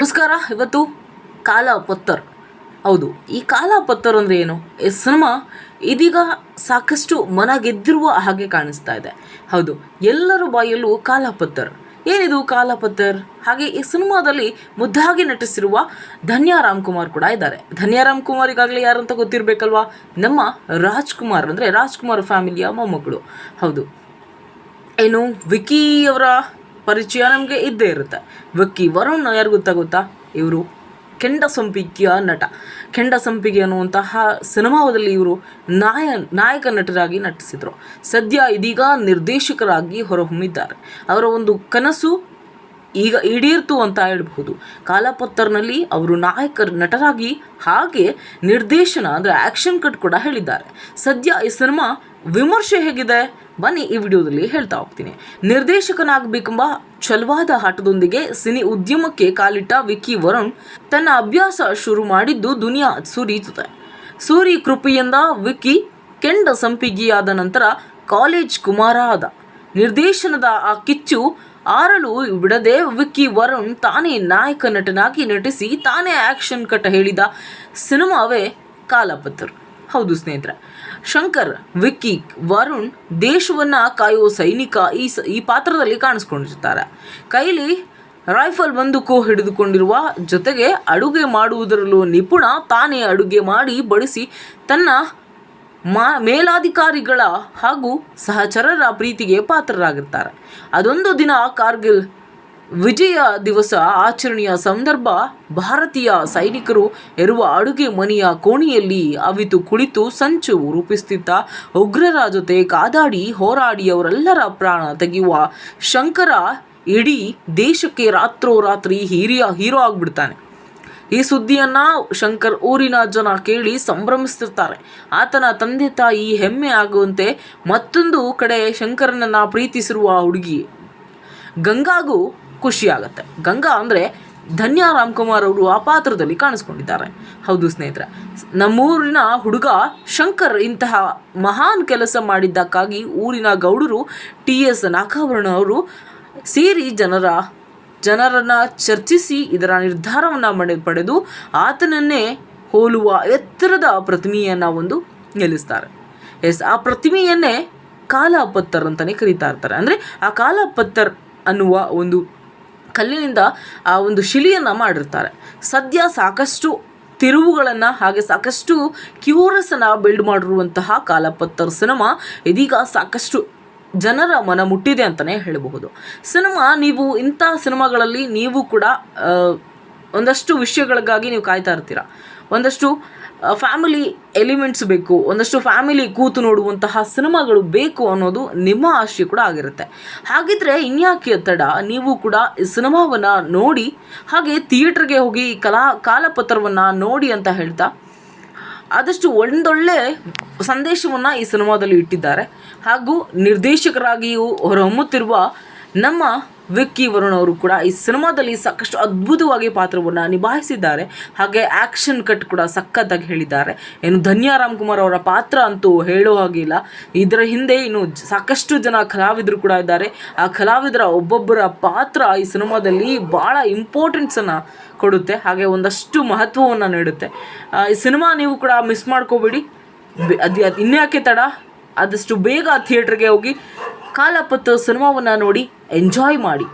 ನಮಸ್ಕಾರ, ಇವತ್ತು ಕಾಲ ಪತ್ತರ್. ಹೌದು, ಈ ಕಾಲ ಪತ್ತರ್ ಅಂದರೆ ಏನು? ಈ ಸಿನಿಮಾ ಇದೀಗ ಸಾಕಷ್ಟು ಮನ ಗೆದ್ದಿರುವ ಹಾಗೆ ಕಾಣಿಸ್ತಾ ಇದೆ. ಹೌದು, ಎಲ್ಲರ ಬಾಯಲ್ಲೂ ಕಾಲ ಪತ್ತರ್. ಏನಿದು ಕಾಲ ಪತ್ತರ್? ಹಾಗೆ ಈ ಸಿನಿಮಾದಲ್ಲಿ ಮುದ್ದಾಗಿ ನಟಿಸಿರುವ ಧನ್ಯಾ ರಾಮ್ಕುಮಾರ್ ಕೂಡ ಇದ್ದಾರೆ. ಧನ್ಯಾ ರಾಮ್ಕುಮಾರ್ ಈಗಾಗಲೇ ಅಂತ ಗೊತ್ತಿರಬೇಕಲ್ವಾ? ನಮ್ಮ ರಾಜ್ಕುಮಾರ್ ಅಂದರೆ ರಾಜ್ಕುಮಾರ್ ಫ್ಯಾಮಿಲಿಯ ಮೊಮ್ಮಗಳು. ಹೌದು, ಏನು, ವಿಕಿ ಅವರ ಪರಿಚಯ ನಮಗೆ ಇದ್ದೇ ಇರುತ್ತೆ. ವಿಕ್ಕಿ ವರುಣ್ ಯಾರು ಗೊತ್ತಾಗುತ್ತಾ ಇವರು ಕೆಂಡ ಸಂಪಿಗೆಯ ನಟ. ಕೆಂಡ ಸಂಪಿಗೆ ಅನ್ನುವಂತಹ ಸಿನಿಮಾದಲ್ಲಿ ಇವರು ನಾಯ, ನಾಯಕ ನಟರಾಗಿ ನಟಿಸಿದರು. ಸದ್ಯ ಇದೀಗ ನಿರ್ದೇಶಕರಾಗಿ ಹೊರಹೊಮ್ಮಿದ್ದಾರೆ. ಅವರ ಒಂದು ಕನಸು ಈಗ ಈಡೇರ್ತು ಅಂತ ಹೇಳ್ಬಹುದು. ಕಾಲಪತ್ತರ್ನಲ್ಲಿ ಅವರು ನಾಯಕ ನಟರಾಗಿ ಹಾಗೆ ನಿರ್ದೇಶನ ಅಂದರೆ ಆ್ಯಕ್ಷನ್ ಕಟ್ ಕೂಡ ಹೇಳಿದ್ದಾರೆ. ಸದ್ಯ ಈ ಸಿನಿಮಾ ವಿಮರ್ಶೆ ಹೇಗಿದೆ? ಬನ್ನಿ ಈ ವಿಡಿಯೋದಲ್ಲಿ ಹೇಳ್ತಾ ಹೋಗ್ತೀನಿ. ನಿರ್ದೇಶಕನಾಗಬೇಕೆಂಬ ಛಲವಾದ ಹಠದೊಂದಿಗೆ ಸಿನಿ ಉದ್ಯಮಕ್ಕೆ ಕಾಲಿಟ್ಟ ವಿಕ್ಕಿ ವರುಣ್ ತನ್ನ ಅಭ್ಯಾಸ ಶುರು ಮಾಡಿದ್ದು ದುನಿಯಾ ಸುರಿಯುತ್ತದೆ. ಸೂರಿ ಕೃಪೆಯಿಂದ ವಿಕ್ಕಿ ಕೆಂಡ ಸಂಪಿಗೆಯಾದ ನಂತರ ಕಾಲೇಜ್ ಕುಮಾರ ಆದ. ನಿರ್ದೇಶನದ ಆ ಕಿಚ್ಚು ಆರಲು ಬಿಡದೆ ವಿಕ್ಕಿ ವರುಣ್ ತಾನೇ ನಾಯಕ ನಟನಾಗಿ ನಟಿಸಿ ತಾನೇ ಆ್ಯಕ್ಷನ್ ಕಟ್ ಹೇಳಿದ ಸಿನಿಮಾವೇ ಕಾಲಪತ್ರ ಹೌದು ಸ್ನೇಹಿತರೆ ಶಂಕರ್, ವಿಕ್ಕಿ, ವರುಣ್, ದೇಶವನ್ನು ಕಾಯುವ ಸೈನಿಕ ಈ ಸ, ಈ ಪಾತ್ರದಲ್ಲಿ ಕಾಣಿಸ್ಕೊಂಡಿರ್ತಾರೆ. ಕೈಲಿ ರೈಫಲ್ ಬಂದೂಕು ಹಿಡಿದುಕೊಂಡಿರುವ ಜೊತೆಗೆ ಅಡುಗೆ ಮಾಡುವುದರಲ್ಲೂ ನಿಪುಣ ತಾನೇ ಅಡುಗೆ ಮಾಡಿ ಬಡಿಸಿ ತನ್ನ ಮಾ, ಮೇಲಾಧಿಕಾರಿಗಳ ಹಾಗೂ ಸಹಚರರ ಪ್ರೀತಿಗೆ ಪಾತ್ರರಾಗಿರ್ತಾರೆ. ಅದೊಂದು ದಿನ ಕಾರ್ಗಿಲ್ ವಿಜಯ ದಿವಸ ಆಚರಣೆಯ ಸಂದರ್ಭ ಭಾರತೀಯ ಸೈನಿಕರು ಇರುವ ಅಡುಗೆ ಮನೆಯ ಕೋಣೆಯಲ್ಲಿ ಅವಿತು ಕುಳಿತು ಸಂಚು ರೂಪಿಸುತ್ತಿದ್ದ ಉಗ್ರರ ಜೊತೆ ಕಾದಾಡಿ ಹೋರಾಡಿ ಅವರೆಲ್ಲರ ಪ್ರಾಣ ತೆಗೆಯುವ ಶಂಕರ ಇಡೀ ದೇಶಕ್ಕೆ ರಾತ್ರೋರಾತ್ರಿ ಹಿರಿಯ ಹೀರೋ ಆಗಿಬಿಡ್ತಾನೆ. ಈ ಸುದ್ದಿಯನ್ನ ಶಂಕರ್ ಊರಿನ ಜನ ಕೇಳಿ ಸಂಭ್ರಮಿಸ್ತಿರ್ತಾರೆ. ಆತನ ತಂದೆ ತಾಯಿ ಹೆಮ್ಮೆ ಆಗುವಂತೆ ಮತ್ತೊಂದು ಕಡೆ ಶಂಕರನನ್ನ ಪ್ರೀತಿಸಿರುವ ಹುಡುಗಿ. ಗಂಗಾಗೂ ಖುಷಿಯಾಗತ್ತೆ. ಗಂಗಾ ಅಂದರೆ ಧನ್ಯ ರಾಮ್ಕುಮಾರ್ ಅವರು ಆ ಪಾತ್ರದಲ್ಲಿ ಕಾಣಿಸ್ಕೊಂಡಿದ್ದಾರೆ. ಹೌದು ಸ್ನೇಹಿತರೆ, ನಮ್ಮೂರಿನ ಹುಡುಗ ಶಂಕರ್ ಇಂತಹ ಮಹಾನ್ ಕೆಲಸ ಮಾಡಿದ್ದಕ್ಕಾಗಿ ಊರಿನ ಗೌಡರು ಟಿ ಎಸ್ ನಾಗಾಭರಣ ಅವರು ಸೇರಿ ಜನರ, ಜನರನ್ನು ಚರ್ಚಿಸಿ ಇದರ ನಿರ್ಧಾರವನ್ನು ಮಾಡಿ ಪಡೆದು ಆತನನ್ನೇ ಹೋಲುವ ಎತ್ತರದ ಪ್ರತಿಮೆಯನ್ನು ಒಂದು ನಿಲ್ಲಿಸ್ತಾರೆ. ಎಸ್, ಆ ಪ್ರತಿಮೆಯನ್ನೇ ಕಾಲಪತ್ತರ್ ಅಂತಲೇ ಕರೀತಾ ಇರ್ತಾರೆ. ಅಂದರೆ ಆ ಕಾಲಪತ್ತರ್ ಅನ್ನುವ ಒಂದು ಕಲ್ಲಿನಿಂದ, ಆ, ಒಂದು ಶಿಲಿಯನ್ನು ಮಾಡಿರ್ತಾರೆ. ಸದ್ಯ ಸಾಕಷ್ಟು ತಿರುವುಗಳನ್ನು ಹಾಗೆ ಸಾಕಷ್ಟು ಕ್ಯೂರಸನ್ನು ಬಿಲ್ಡ್ ಮಾಡಿರುವಂತಹ ಕಾಲಪತ್ತರ್ ಸಿನಿಮಾ ಇದೀಗ ಸಾಕಷ್ಟು ಜನರ ಮನ ಮುಟ್ಟಿದೆ ಅಂತಲೇ ಹೇಳಬಹುದು. ಸಿನಿಮಾ ನೀವು ಇಂಥ ಸಿನಿಮಾಗಳಲ್ಲಿ ನೀವು ಕೂಡ ಒಂದಷ್ಟು ವಿಷಯಗಳಿಗಾಗಿ ನೀವು ಕಾಯ್ತಾ ಇರ್ತೀರ? ಒಂದಷ್ಟು ಫ್ಯಾಮಿಲಿ ಎಲಿಮೆಂಟ್ಸ್ ಬೇಕು. ಒಂದಷ್ಟು ಫ್ಯಾಮಿಲಿ ಕೂತು ನೋಡುವಂತಹ ಸಿನಿಮಾಗಳು ಬೇಕು ಅನ್ನೋದು ನಿಮ್ಮ ಆಶಯ ಕೂಡ ಆಗಿರುತ್ತೆ. ಹಾಗಿದ್ರೆ ಇನ್ಯಾಕೆ ಒತ್ತಡ ನೀವು ಕೂಡ ಈ ಸಿನಿಮಾವನ್ನು ನೋಡಿ, ಹಾಗೆ ಥಿಯೇಟ್ರಿಗೆ ಹೋಗಿ ಕಲಾ, ಕಾಲಪತ್ರವನ್ನು ನೋಡಿ ಅಂತ ಹೇಳ್ತಾ, ಆದಷ್ಟು ಒಂದೊಳ್ಳೆ ಸಂದೇಶವನ್ನು ಈ ಸಿನಿಮಾದಲ್ಲಿ ಇಟ್ಟಿದ್ದಾರೆ. ಹಾಗೂ ನಿರ್ದೇಶಕರಾಗಿಯೂ ಹೊರಹೊಮ್ಮುತ್ತಿರುವ ನಮ್ಮ ವಿಕ್ಕಿ ವರುಣ್ ಅವರು ಕೂಡ ಈ ಸಿನಿಮಾದಲ್ಲಿ ಸಾಕಷ್ಟು ಅದ್ಭುತವಾಗಿ ಪಾತ್ರವನ್ನು ನಿಭಾಯಿಸಿದ್ದಾರೆ. ಹಾಗೆ ಆ್ಯಕ್ಷನ್ ಕಟ್ ಕೂಡ ಸಖತ್ತಾಗಿ ಹೇಳಿದ್ದಾರೆ. ಏನು ಧನ್ಯ ರಾಮ್ಕುಮಾರ್ ಅವರ ಪಾತ್ರ ಅಂತೂ ಹೇಳೋ ಹಾಗಿಲ್ಲ ಇದರ ಹಿಂದೆ ಇನ್ನು ಸಾಕಷ್ಟು ಜನ ಕಲಾವಿದರು ಕೂಡ ಇದ್ದಾರೆ. ಆ ಕಲಾವಿದರ ಒಬ್ಬೊಬ್ಬರ ಪಾತ್ರ ಈ ಸಿನಿಮಾದಲ್ಲಿ ಭಾಳ ಇಂಪಾರ್ಟೆನ್ಸನ್ನು ಕೊಡುತ್ತೆ. ಹಾಗೆ ಒಂದಷ್ಟು ಮಹತ್ವವನ್ನು ನೀಡುತ್ತೆ. ಈ ಸಿನಿಮಾ ನೀವು ಕೂಡ ಮಿಸ್ ಮಾಡ್ಕೋಬೇಡಿ. ಅದು ಇನ್ಯಾಕೆ ತಡ? ಆದಷ್ಟು ಬೇಗ ಥಿಯೇಟ್ರಿಗೆ ಹೋಗಿ ಕಾಲಪತ್ತು ಸಿನಿಮಾವನ್ನು ನೋಡಿ ಎಂಜಾಯ್ ಮಾಡಿ.